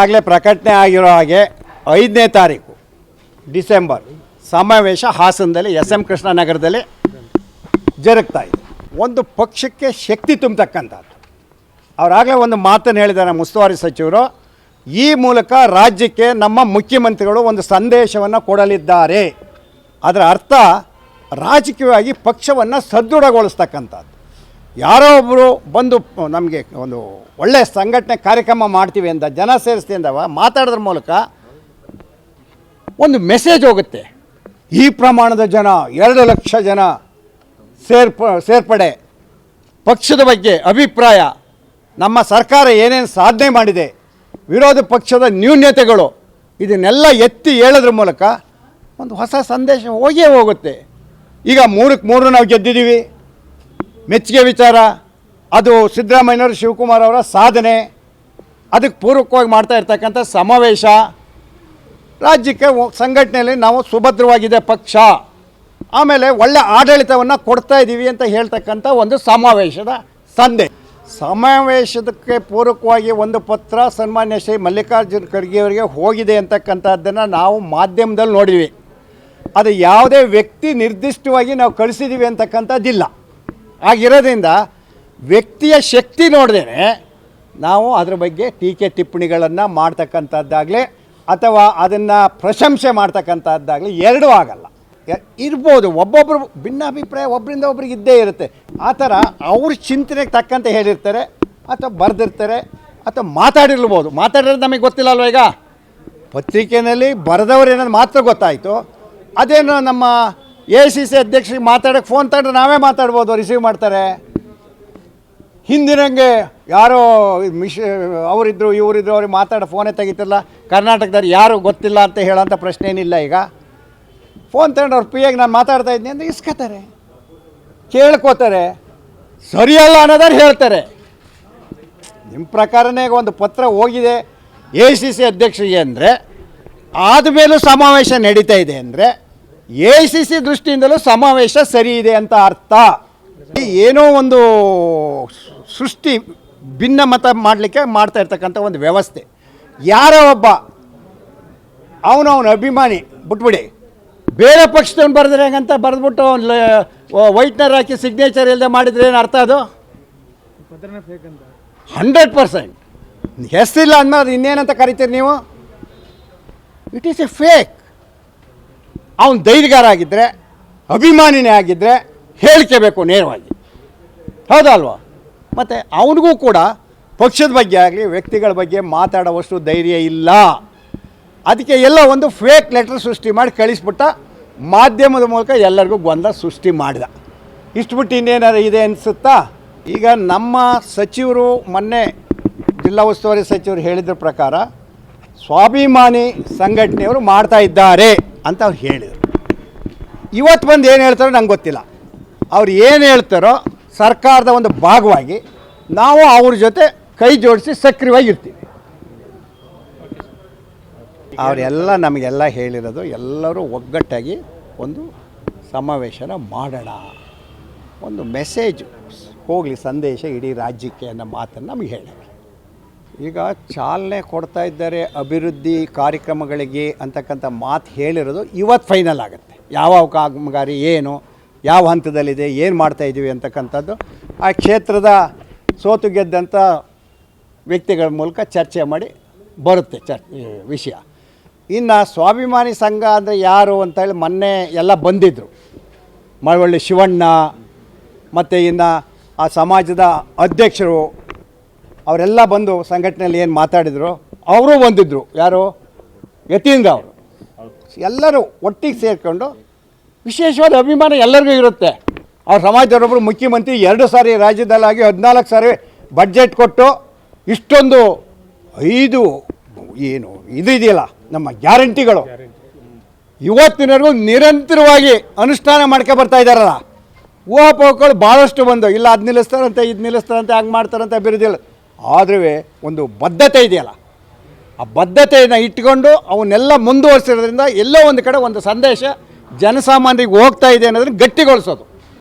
ಆಗಲೇ ಪ್ರಕಟಣೆ ಆಗಿರೋ ಹಾಗೆ ಐದನೇ ತಾರೀಕು ಡಿಸೆಂಬರ್ ಸಮಾವೇಶ ಹಾಸನದಲ್ಲಿ ಎಸ್ ಎಂ ಕೃಷ್ಣನಗರದಲ್ಲಿ ಜರುಗ್ತಾ ಇದೆ. ಒಂದು ಪಕ್ಷಕ್ಕೆ ಶಕ್ತಿ ತುಂಬತಕ್ಕಂಥದ್ದು. ಅವರಾಗಲೇ ಒಂದು ಮಾತನ್ನು ಹೇಳಿದ್ದಾರೆ ಉಸ್ತುವಾರಿ ಸಚಿವರು. ಈ ಮೂಲಕ ರಾಜ್ಯಕ್ಕೆ ನಮ್ಮ ಮುಖ್ಯಮಂತ್ರಿಗಳು ಒಂದು ಸಂದೇಶವನ್ನು ಕೊಡಲಿದ್ದಾರೆ. ಅದರ ಅರ್ಥ ರಾಜಕೀಯವಾಗಿ ಪಕ್ಷವನ್ನು ಸದೃಢಗೊಳಿಸ್ತಕ್ಕಂಥದ್ದು. ಯಾರೋ ಒಬ್ಬರು ಬಂದು ನಮಗೆ ಒಂದು ಒಳ್ಳೆಯ ಸಂಘಟನೆ ಕಾರ್ಯಕ್ರಮ ಮಾಡ್ತೀವಿ ಅಂತ ಜನ ಸೇರಿಸ್ತೀವಿ ಅಂದವ ಮಾತಾಡೋದ್ರ ಮೂಲಕ ಒಂದು ಮೆಸೇಜ್ ಹೋಗುತ್ತೆ. ಈ ಪ್ರಮಾಣದ ಜನ, ಎರಡು ಲಕ್ಷ ಜನ ಸೇರ್ಪ, ಸೇರ್ಪಡೆ. ಪಕ್ಷದ ಬಗ್ಗೆ ಅಭಿಪ್ರಾಯ. ನಮ್ಮ ಸರ್ಕಾರ ಏನೇನು ಸಾಧನೆ ಮಾಡಿದೆ, ವಿರೋಧ ಪಕ್ಷದ ನ್ಯೂನ್ಯತೆಗಳು, ಇದನ್ನೆಲ್ಲ ಎತ್ತಿ ಹೇಳೋದ್ರ ಮೂಲಕ ಒಂದು ಹೊಸ ಸಂದೇಶ ಹೋಗೇ ಹೋಗುತ್ತೆ. ಈಗ ಮೂರಕ್ಕೆ ಮೂರು ನಾವು ಗೆದ್ದಿದ್ದೀವಿ. ಮೆಚ್ಚುಗೆ ವಿಚಾರ, ಅದು ಸಿದ್ದರಾಮಯ್ಯನವರು, ಶಿವಕುಮಾರ್ ಅವರ ಸಾಧನೆ, ಅದಕ್ಕೆ ಪೂರಕವಾಗಿ ಮಾಡ್ತಾ ಇರ್ತಕ್ಕಂಥ ಸಮಾವೇಶ. ರಾಜ್ಯಕ್ಕೆ ಸಂಘಟನೆಯಲ್ಲಿ ನಾವು ಸುಭದ್ರವಾಗಿದೆ ಪಕ್ಷ. ಆಮೇಲೆ ಒಳ್ಳೆ ಆಡಳಿತವನ್ನು ಕೊಡ್ತಾ ಇದ್ದೀವಿ ಅಂತ ಹೇಳ್ತಕ್ಕಂಥ ಒಂದು ಸಮಾವೇಶದ ಸಂದೇಶ ಸಮಾವೇಶಕ್ಕೆ ಪೂರಕವಾಗಿ ಒಂದು ಪತ್ರ ಸನ್ಮಾನ್ಯ ಶ್ರೀ ಮಲ್ಲಿಕಾರ್ಜುನ್ ಖರ್ಗೆಯವರಿಗೆ ಹೋಗಿದೆ ಅಂತಕ್ಕಂಥದ್ದನ್ನು ನಾವು ಮಾಧ್ಯಮದಲ್ಲಿ ನೋಡಿದ್ವಿ. ಅದು ಯಾವುದೇ ವ್ಯಕ್ತಿ ನಿರ್ದಿಷ್ಟವಾಗಿ ನಾವು ಕಳಿಸಿದ್ದೀವಿ ಅಂತಕ್ಕಂಥದ್ದಿಲ್ಲ. ಆಗಿರೋದ್ರಿಂದ ವ್ಯಕ್ತಿಯ ಶಕ್ತಿ ನೋಡ್ದೇನೆ ನಾವು ಅದ್ರ ಬಗ್ಗೆ ಟೀಕೆ ಟಿಪ್ಪಣಿಗಳನ್ನು ಮಾಡ್ತಕ್ಕಂಥದ್ದಾಗಲಿ ಅಥವಾ ಅದನ್ನು ಪ್ರಶಂಸೆ ಮಾಡ್ತಕ್ಕಂಥದ್ದಾಗಲಿ ಎರಡೂ ಆಗಲ್ಲ. ಇರ್ಬೋದು ಒಬ್ಬೊಬ್ಬರು ಭಿನ್ನಾಭಿಪ್ರಾಯ ಒಬ್ಬರಿಂದ ಒಬ್ರಿಗೆ ಇದ್ದೇ ಇರುತ್ತೆ. ಆ ಥರ ಅವ್ರ ಚಿಂತನೆಗೆ ತಕ್ಕಂತೆ ಹೇಳಿರ್ತಾರೆ, ಅಥವಾ ಬರೆದಿರ್ತಾರೆ, ಅಥವಾ ಮಾತಾಡಿರ್ಬೋದು. ಮಾತಾಡಿರೋದು ನಮಗೆ ಗೊತ್ತಿಲ್ಲ ಅಲ್ವ ಈಗ? ಪತ್ರಿಕೆಯಲ್ಲಿ ಬರೆದವ್ರು ಏನಾದ್ರು ಮಾತ್ರ ಗೊತ್ತಾಯಿತು. ಅದೇನು ನಮ್ಮ ಎ ಸಿ ಸಿ ಅಧ್ಯಕ್ಷರಿಗೆ ಮಾತಾಡೋಕ್ಕೆ ಫೋನ್ ತಗೊಂಡ್ರೆ ನಾವೇ ಮಾತಾಡ್ಬೋದು ರಿಸೀವ್ ಮಾಡ್ತಾರೆ. ಹಿಂದಿನಂಗೆ ಯಾರೋ ಮಿಶ್ ಅವರಿದ್ದರು ಇವರಿದ್ರು ಅವ್ರಿಗೆ ಮಾತಾಡೋ ಫೋನೇ ತೆಗಿತಿಲ್ಲ ಕರ್ನಾಟಕದವ್ರು ಯಾರು ಗೊತ್ತಿಲ್ಲ ಅಂತ ಹೇಳೋಂಥ ಪ್ರಶ್ನೆ ಏನಿಲ್ಲ ಈಗ. ಫೋನ್ ತಗೊಂಡು ಅವ್ರು ಪಿ ಎಗೆ ನಾನು ಮಾತಾಡ್ತಾ ಇದ್ದೀನಿ ಅಂತ ಇಸ್ಕೋತಾರೆ. ಕೇಳ್ಕೋತಾರೆ. ಸರಿಯಲ್ಲ ಅನ್ನೋದಾರು ಹೇಳ್ತಾರೆ. ನಿಮ್ಮ ಪ್ರಕಾರನೇ ಒಂದು ಪತ್ರ ಹೋಗಿದೆ ಎ ಸಿ ಸಿ ಅಧ್ಯಕ್ಷರಿಗೆ ಅಂದರೆ ಆದಮೇಲೂ ಸಮಾವೇಶ ನಡೀತಾ ಇದೆ ಅಂದರೆ ಎ ಸಿ ಸಿ ದೃಷ್ಟಿಯಿಂದಲೂ ಸಮಾವೇಶ ಸರಿ ಇದೆ ಅಂತ ಅರ್ಥ. ಏನೋ ಒಂದು ಸೃಷ್ಟಿ ಭಿನ್ನ ಮತ ಮಾಡಲಿಕ್ಕೆ ಮಾಡ್ತಾ ಇರ್ತಕ್ಕಂಥ ಒಂದು ವ್ಯವಸ್ಥೆ. ಯಾರೋ ಒಬ್ಬ ಅವನು ಅವನ ಅಭಿಮಾನಿ ಬಿಟ್ಬಿಡಿ. ಬೇರೆ ಪಕ್ಷದವ್ನು ಬರೆದ್ರೆ ಹೆಂಗಂತ ಬರೆದ್ಬಿಟ್ಟು ವೈಟ್ನರ್ ಹಾಕಿ ಸಿಗ್ನೇಚರ್ ಇಲ್ಲದೆ ಮಾಡಿದ್ರೆ ಏನು ಅರ್ಥ ಅದು? Hundred percent. ಹೆಸರಿಲ್ಲ ಅಂದ್ಮೇಲೆ ಇನ್ನೇನಂತ ಕರಿತೀರಿ ನೀವು? ಇಟ್ ಈಸ್ ಎ ಫೇಕ್ ಅವನು ಧೈರ್ಯಗಾರ ಆಗಿದ್ದರೆ ಅಭಿಮಾನಿನೇ ಆಗಿದ್ದರೆ ಹೇಳ್ಕೋಬೇಕು ನೇರವಾಗಿ. ಹೌದಲ್ವಾ ಮತ್ತು ಅವನಿಗೂ ಕೂಡ ಪಕ್ಷದ ಬಗ್ಗೆ ಆಗಲಿ, ವ್ಯಕ್ತಿಗಳ ಬಗ್ಗೆ ಮಾತಾಡುವಷ್ಟು ಧೈರ್ಯ ಇಲ್ಲ. ಅದಕ್ಕೆ ಎಲ್ಲ ಒಂದು ಫೇಕ್ ಲೆಟರ್ ಸೃಷ್ಟಿ ಮಾಡಿ ಕಳಿಸ್ಬಿಟ್ಟ ಮಾಧ್ಯಮದ ಮೂಲಕ ಎಲ್ಲರಿಗೂ ಗೊಂದಲ ಸೃಷ್ಟಿ ಮಾಡಿದ. ಇಷ್ಟು ಬಿಟ್ಟು ಇನ್ನೇನಾರು ಇದೆ ಅನಿಸುತ್ತಾ? ಈಗ ನಮ್ಮ ಸಚಿವರು ಮೊನ್ನೆ ಜಿಲ್ಲಾ ಉಸ್ತುವಾರಿ ಸಚಿವರು ಹೇಳಿದ್ರ ಪ್ರಕಾರ ಸ್ವಾಭಿಮಾನಿ ಸಂಘಟನೆಯವರು ಮಾಡ್ತಾ ಇದ್ದಾರೆ. ಅಂತ ಅವ್ರು ಹೇಳಿದರು. ಇವತ್ತು ಬಂದು ಏನು ಹೇಳ್ತಾರೋ ನಂಗೆ ಗೊತ್ತಿಲ್ಲ. ಅವ್ರು ಏನು ಹೇಳ್ತಾರೋ ಸರ್ಕಾರದ ಒಂದು ಭಾಗವಾಗಿ ನಾವು ಅವ್ರ ಜೊತೆ ಕೈ ಜೋಡಿಸಿ ಸಕ್ರಿಯವಾಗಿ ಇರ್ತೀವಿ. ಅವರೆಲ್ಲ ನಮಗೆಲ್ಲ ಹೇಳಿರೋದು ಎಲ್ಲರೂ ಒಗ್ಗಟ್ಟಾಗಿ ಒಂದು ಸಮಾವೇಶನ ಮಾಡೋಣ. ಒಂದು ಮೆಸೇಜ್ ಹೋಗಲಿ, ಸಂದೇಶ ಇಡೀ ರಾಜ್ಯಕ್ಕೆ ಅನ್ನೋ ಮಾತನ್ನು ನಮಗೆ ಹೇಳಿದ್ದಾರೆ ಈಗ ಚಾಲನೆ ಕೊಡ್ತಾ ಇದ್ದಾರೆ ಅಭಿವೃದ್ಧಿ ಕಾರ್ಯಕ್ರಮಗಳಿಗೆ ಅಂತಕ್ಕಂಥ ಮಾತು ಹೇಳಿರೋದು ಇವತ್ತು ಫೈನಲ್ ಆಗುತ್ತೆ. ಯಾವ ಕಾಮಗಾರಿ ಏನು, ಯಾವ ಹಂತದಲ್ಲಿದೆ, ಏನು ಮಾಡ್ತಾ ಇದ್ದೀವಿ ಅಂತಕ್ಕಂಥದ್ದು ಆ ಕ್ಷೇತ್ರದ ಸೋತು ಗೆದ್ದಂಥ ವ್ಯಕ್ತಿಗಳ ಮೂಲಕ ಚರ್ಚೆ ಮಾಡಿ ಬರುತ್ತೆ ಚರ್ ವಿಷಯ. ಇನ್ನು ಸ್ವಾಭಿಮಾನಿ ಸಂಘ ಅಂದರೆ ಯಾರು ಅಂತೇಳಿ ಮೊನ್ನೆ ಎಲ್ಲ ಬಂದಿದ್ದರು ಮಳವಳ್ಳಿ ಶಿವಣ್ಣ, ಮತ್ತು ಇನ್ನು ಆ ಸಮಾಜದ ಅಧ್ಯಕ್ಷರು ಅವರೆಲ್ಲ ಬಂದು ಸಂಘಟನೆಯಲ್ಲಿ ಏನು ಮಾತಾಡಿದ್ರು? ಅವರು ಬಂದಿದ್ದರು ಯಾರು? ಯತೀಂದ್ರ ಅವರು. ಎಲ್ಲರೂ ಒಟ್ಟಿಗೆ ಸೇರಿಕೊಂಡು ವಿಶೇಷವಾದ ಅಭಿಮಾನ ಎಲ್ಲರಿಗೂ ಇರುತ್ತೆ. ಅವ್ರ ಸಮಾಜದವರೊಬ್ಬರು ಮುಖ್ಯಮಂತ್ರಿ ಎರಡು ಸಾರಿ ರಾಜ್ಯದಲ್ಲಾಗಿ ಹದಿನಾಲ್ಕು ಸಾರಿ ಬಡ್ಜೆಟ್ ಕೊಟ್ಟು ಇಷ್ಟೊಂದು ಐದು ಏನು ಇದು ಇದೆಯಲ್ಲ, ನಮ್ಮ ಗ್ಯಾರಂಟಿಗಳು. ಇವತ್ತಿನವರೆಗೂ ನಿರಂತರವಾಗಿ ಅನುಷ್ಠಾನ ಮಾಡ್ಕೊ ಬರ್ತಾ ಇದ್ದಾರಲ್ಲ. ಊಹಾಪೋಹಗಳು ಭಾಳಷ್ಟು ಬಂದು ಇಲ್ಲ, ಅದು ನಿಲ್ಲಿಸ್ತಾರಂತೆ, ಇದು ನಿಲ್ಲಿಸ್ತಾರಂತೆ, ಹಂಗೆ ಮಾಡ್ತಾರಂತೆ ಅಭಿವೃದ್ಧಿ ಆದ್ರೂ ಒಂದು ಬದ್ಧತೆ ಇದೆಯಲ್ಲ. ಆ ಬದ್ಧತೆಯನ್ನು ಇಟ್ಕೊಂಡು ಅವನ್ನೆಲ್ಲ ಮುಂದುವರಿಸಿರೋದ್ರಿಂದ ಎಲ್ಲೋ ಒಂದು ಕಡೆ ಒಂದು ಸಂದೇಶ ಜನಸಾಮಾನ್ಯರಿಗೆ ಹೋಗ್ತಾ ಇದೆ ಅನ್ನೋದನ್ನು ಗಟ್ಟಿಗೊಳಿಸೋದು.